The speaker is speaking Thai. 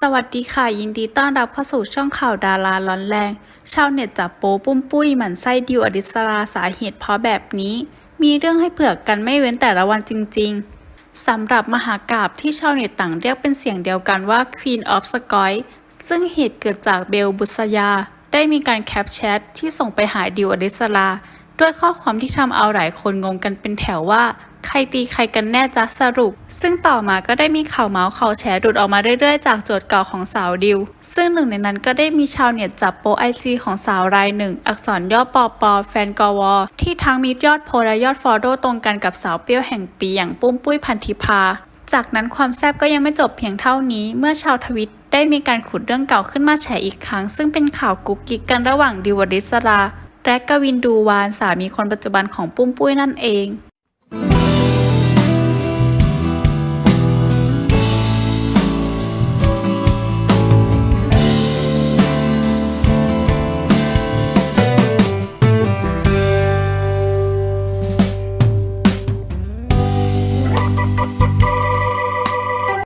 สวัสดีค่ะ ยินดีต้อนรับเข้าสู่ช่องข่าวดาราร้อนแรง ชาวเน็ตจับโป๊ปุ้มปุ้ยหมั่นไส้ดิวอดิสราสาเหตุเพราะแบบนี้ มีเรื่องให้เผือกกันไม่เว้นแต่ละวันจริง ๆสำหรับมหากราบที่ชาวเน็ตต่างเรียกเป็นเสียงเดียวกันว่า Queen of s k o y ซึ่งเหตุเกิดจากเบลบุษยา ได้มีการแคปแชทที่ส่งไปหาดิวอดิสรา ด้วยข้อความที่ทำเอาหลายคนงงกันเป็นแถวว่าใครตีใครกันแน่จ๊ะสรุป ซึ่งต่อมาก็ได้มีข่าวเมาส์ข่าวแฉดุดออกมาเรื่อยๆ จากโจทย์เก่าของสาวดิว ซึ่งหนึ่งในนั้นก็ได้มีชาวเน็ตจับโปไอจีของสาวรายหนึ่ง อักษรย่อปอปอแฟนกวที่ทั้งมียอดโพและยอดฟอลโล่ตรงกันกับสาวเปรี้ยวแห่งปีอย่างปุ้มปุ้ยพันธิพา จากนั้นความแซบก็ยังไม่จบเพียงเท่านี้เมื่อชาวทวิตได้มีการขุดเรื่องเก่าขึ้นมาแฉอีกครั้ง ซึ่งเป็นข่าวกุ๊กกิ๊กกันระหว่างดิวอดิสรา แร็กกวินดูวานสามีคนปัจจุบันของปุ้มปุ้ยนั่นเอง